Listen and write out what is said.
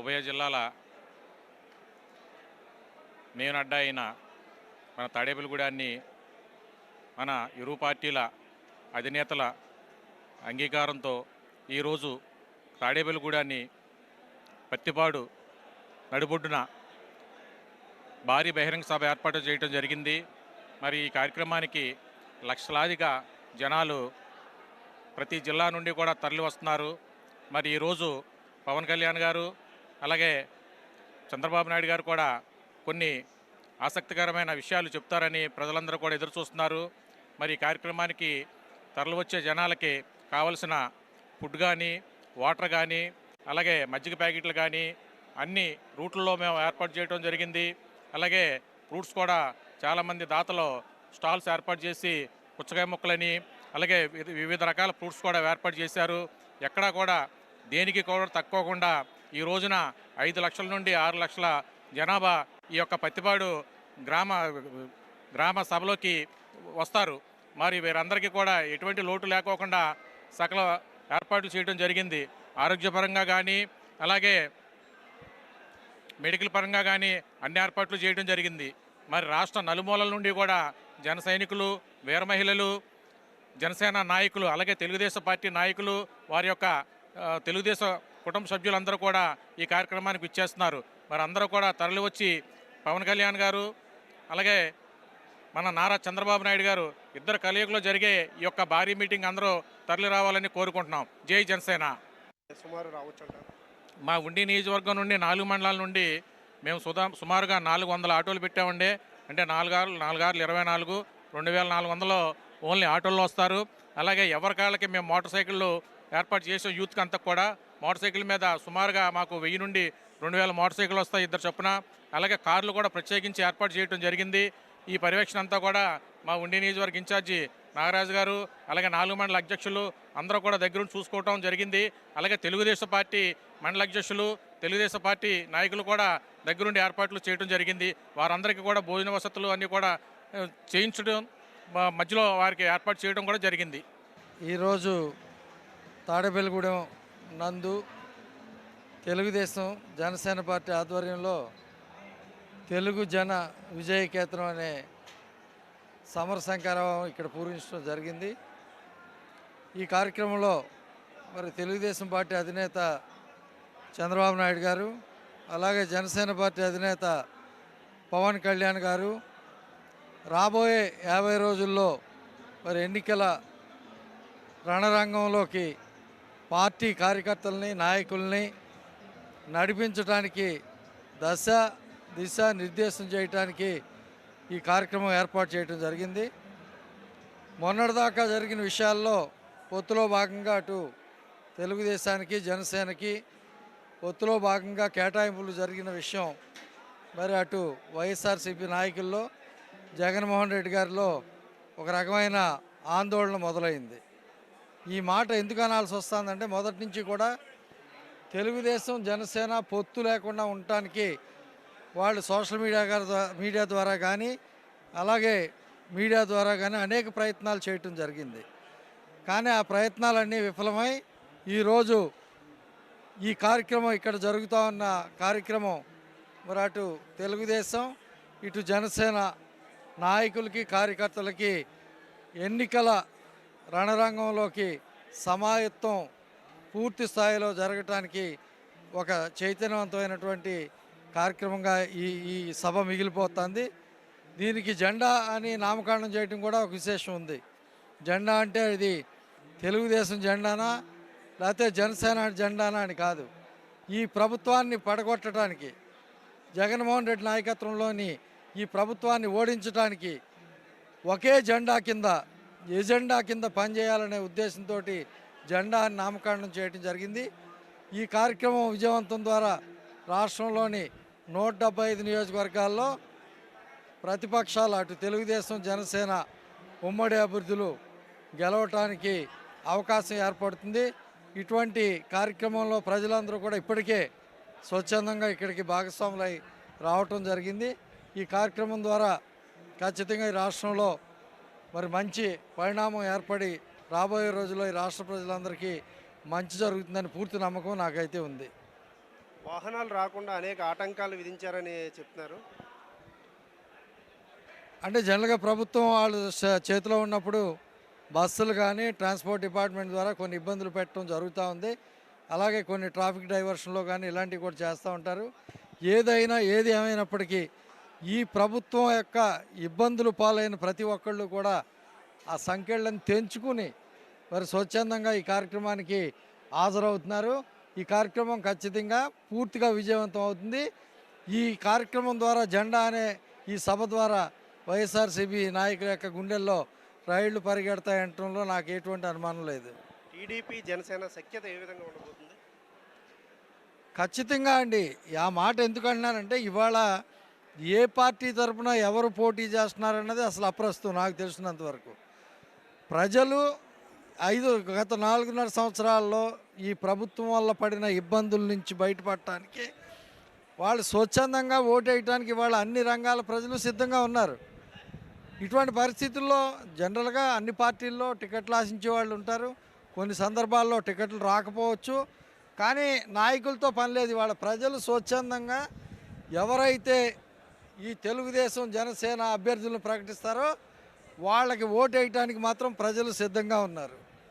ఉభయ జిల్లాల మెయిన్ అడ్డా అయిన మన తాడేపల్లిగూడాన్ని మన ఇరు పార్టీల అధినేతల అంగీకారంతో ఈరోజు తాడేపల్లిగూడాన్ని పత్తిపాడు నడిబొడ్డున భారీ బహిరంగ సభ ఏర్పాటు చేయడం జరిగింది. మరి ఈ కార్యక్రమానికి లక్షలాదిగా జనాలు ప్రతి జిల్లా నుండి కూడా తరలి వస్తున్నారు. మరి ఈరోజు పవన్ కళ్యాణ్ గారు అలాగే చంద్రబాబు నాయుడు గారు కూడా కొన్ని ఆసక్తికరమైన విషయాలు చెప్తారని ప్రజలందరూ కూడా ఎదురు చూస్తున్నారు. మరి ఈ కార్యక్రమానికి తరలి వచ్చే జనాలకి కావలసిన ఫుడ్ కానీ వాటర్ కానీ అలాగే మజ్జిగ ప్యాకెట్లు కానీ అన్ని రూట్లలో మేము ఏర్పాటు చేయడం జరిగింది. అలాగే ఫ్రూట్స్ కూడా చాలామంది దాతలు స్టాల్స్ ఏర్పాటు చేసి పుచ్చకాయ మొక్కలని అలాగే వివిధ రకాల ఫ్రూట్స్ కూడా ఏర్పాటు చేశారు. ఎక్కడా కూడా దేనికి కూడా తక్కువకుండా ఈ రోజున ఐదు లక్షల నుండి ఆరు లక్షల జనాభా ఈ యొక్క పత్తిపాడు గ్రామ గ్రామ సభలోకి వస్తారు. మరి వీరందరికీ కూడా ఎటువంటి లోటు లేకోకుండా సకల ఏర్పాట్లు చేయడం జరిగింది. ఆరోగ్యపరంగా కానీ అలాగే మెడికల్ పరంగా కానీ అన్ని ఏర్పాట్లు చేయడం జరిగింది. మరి రాష్ట్ర నలుమూలల నుండి కూడా జన సైనికులు వీర మహిళలు జనసేన నాయకులు అలాగే తెలుగుదేశం పార్టీ నాయకులు వారి యొక్క తెలుగుదేశం కుటుంబ సభ్యులందరూ కూడా ఈ కార్యక్రమానికి ఇచ్చేస్తున్నారు మరి అందరూ కూడా తరలి వచ్చి పవన్ కళ్యాణ్ గారు అలాగే మన నారా చంద్రబాబు నాయుడు గారు ఇద్దరు కలయికలో జరిగే ఈ యొక్క భారీ మీటింగ్ అందరూ తరలి రావాలని కోరుకుంటున్నాం. జై జనసేన. సుమారు రావచ్చు మా ఉండి నియోజకవర్గం నుండి నాలుగు మండలాల నుండి మేము సుదా సుమారుగా నాలుగు వందల ఆటోలు పెట్టామండి. అంటే నాలుగారు నాలుగారులు ఇరవై నాలుగు రెండు వేల నాలుగు వందలు ఓన్లీ ఆటోల్లో వస్తారు. అలాగే ఎవరి కాళ్ళకి మేము మోటార్ సైకిళ్ళు ఏర్పాటు చేసే యూత్కి అంతా కూడా. మోటార్ సైకిల్ మీద సుమారుగా మాకు వెయ్యి నుండి రెండు వేల మోటార్ సైకిల్ వస్తాయి ఇద్దరు చొప్పున. అలాగే కార్లు కూడా ప్రత్యేకించి ఏర్పాటు చేయడం జరిగింది. ఈ పర్యవేక్షణ అంతా కూడా మా ఉండి నియోజకవర్గ ఇన్ఛార్జి నాగరాజు గారు అలాగే నాలుగు మండల అధ్యక్షులు అందరూ కూడా దగ్గరుండి చూసుకోవటం జరిగింది. అలాగే తెలుగుదేశం పార్టీ మండల అధ్యక్షులు తెలుగుదేశం పార్టీ నాయకులు కూడా దగ్గరుండి ఏర్పాట్లు చేయడం జరిగింది. వారందరికీ కూడా భోజన వసతులు అన్నీ కూడా చేయించడం మధ్యలో వారికి ఏర్పాటు చేయడం కూడా జరిగింది. ఈరోజు తాడేపల్లిగూడెం నందు తెలుగుదేశం జనసేన పార్టీ ఆధ్వర్యంలో తెలుగు జన విజయ కేత్రం అనే సమర సంకారం ఇక్కడ పూరించడం జరిగింది. ఈ కార్యక్రమంలో మరి తెలుగుదేశం పార్టీ అధినేత చంద్రబాబు నాయుడు గారు అలాగే జనసేన పార్టీ అధినేత పవన్ కళ్యాణ్ గారు రాబోయే యాభై రోజుల్లో మరి ఎన్నికల రణరంగంలోకి పార్టీ కార్యకర్తల్ని నాయకుల్ని నడిపించడానికి దశ దిశ నిర్దేశం చేయడానికి ఈ కార్యక్రమం ఏర్పాటు చేయడం జరిగింది. మొన్నటిదాకా జరిగిన విషయాల్లో పొత్తులో భాగంగా అటు తెలుగుదేశానికి జనసేనకి ఒత్తులో భాగంగా కేటాయింపులు జరిగిన విషయం మరి అటు వైఎస్ఆర్సీపీ నాయకుల్లో జగన్మోహన్ రెడ్డి గారిలో ఒక రకమైన ఆందోళన మొదలైంది. ఈ మాట ఎందుకు అనాల్సి వస్తుందంటే మొదటి నుంచి కూడా తెలుగుదేశం జనసేన పొత్తు లేకుండా ఉండటానికి వాళ్ళు సోషల్ మీడియా గారి మీడియా ద్వారా కానీ అలాగే మీడియా ద్వారా కానీ అనేక ప్రయత్నాలు చేయటం జరిగింది. కానీ ఆ ప్రయత్నాలన్నీ విఫలమై ఈరోజు ఈ కార్యక్రమం ఇక్కడ జరుగుతూ ఉన్న కార్యక్రమం మరి అటు తెలుగుదేశం ఇటు జనసేన నాయకులకి కార్యకర్తలకి ఎన్నికల రణరంగంలోకి సమాయత్తం పూర్తి స్థాయిలో జరగటానికి ఒక చైతన్యవంతమైనటువంటి కార్యక్రమంగా ఈ ఈ సభ మిగిలిపోతుంది. దీనికి జెండా అని నామకరణం చేయడం కూడా ఒక విశేషం ఉంది. జెండా అంటే ఇది తెలుగుదేశం జెండానా? లేకపోతే జనసేన జెండానా అని కాదు. ఈ ప్రభుత్వాన్ని పడగొట్టడానికి జగన్మోహన్ రెడ్డి నాయకత్వంలోని ఈ ప్రభుత్వాన్ని ఓడించడానికి ఒకే జెండా కింద ఎజెండా కింద పనిచేయాలనే ఉద్దేశంతో జెండా నామకరణం చేయడం జరిగింది. ఈ కార్యక్రమం విజయవంతం ద్వారా రాష్ట్రంలోని నూట డెబ్బై ఐదు నియోజకవర్గాల్లో ప్రతిపక్షాలు అటు తెలుగుదేశం జనసేన ఉమ్మడి అభివృద్ధులు గెలవటానికి అవకాశం ఏర్పడుతుంది. ఇటువంటి కార్యక్రమంలో ప్రజలందరూ కూడా ఇప్పటికే స్వచ్ఛందంగా ఇక్కడికి భాగస్వాములై రావటం జరిగింది. ఈ కార్యక్రమం ద్వారా ఖచ్చితంగా ఈ రాష్ట్రంలో మరి మంచి పరిణామం ఏర్పడి రాబోయే రోజుల్లో ఈ రాష్ట్ర ప్రజలందరికీ మంచి జరుగుతుందని పూర్తి నమ్మకం నాకైతే ఉంది. వాహనాలు రాకుండా అనేక ఆటంకాలు విధించారని చెప్తున్నారు. అంటే జనరల్గా ప్రభుత్వం వాళ్ళు చేతిలో ఉన్నప్పుడు బస్సులు కానీ ట్రాన్స్పోర్ట్ డిపార్ట్మెంట్ ద్వారా కొన్ని ఇబ్బందులు పెట్టడం జరుగుతూ ఉంది. అలాగే కొన్ని ట్రాఫిక్ డైవర్షన్లో కానీ ఇలాంటివి కూడా చేస్తూ ఉంటారు. ఏదైనా ఏది ఏమైనప్పటికీ ఈ ప్రభుత్వం యొక్క ఇబ్బందులు పాలైన ప్రతి ఒక్కళ్ళు కూడా ఆ సంఖ్యలను తెంచుకుని మరి స్వచ్ఛందంగా ఈ కార్యక్రమానికి హాజరవుతున్నారు. ఈ కార్యక్రమం ఖచ్చితంగా పూర్తిగా విజయవంతం అవుతుంది. ఈ కార్యక్రమం ద్వారా జెండా అనే ఈ సభ ద్వారా వైఎస్ఆర్సీపీ నాయకుల యొక్క గుండెల్లో రైళ్ళు పరిగెడతాయంటంలో నాకు ఎటువంటి అనుమానం లేదు. టీడీపీ జనసేన సఖ్యత ఏ విధంగా ఉండబోతుంది? ఖచ్చితంగా అండి. ఆ మాట ఎందుకు అంటున్నానంటే ఇవాళ ఏ పార్టీ తరపున ఎవరు పోటీ చేస్తున్నారన్నది అసలు అప్రస్తుతం నాకు తెలిసినంత వరకు. ప్రజలు ఐదు గత నాలుగున్నర సంవత్సరాల్లో ఈ ప్రభుత్వం వల్ల పడిన ఇబ్బందుల నుంచి బయటపడటానికి వాళ్ళు స్వచ్ఛందంగా ఓటేయటానికి వాళ్ళ అన్ని రంగాల ప్రజలు సిద్ధంగా ఉన్నారు. ఇటువంటి పరిస్థితుల్లో జనరల్గా అన్ని పార్టీల్లో టికెట్లు ఆశించే వాళ్ళు ఉంటారు. కొన్ని సందర్భాల్లో టికెట్లు రాకపోవచ్చు. కానీ నాయకులతో పని లేదు. వాళ్ళ ప్రజలు స్వచ్ఛందంగా ఎవరైతే ఈ తెలుగుదేశం జనసేన అభ్యర్థులను ప్రకటిస్తారో వాళ్ళకి ఓటు వేయటానికి మాత్రం ప్రజలు సిద్ధంగా ఉన్నారు.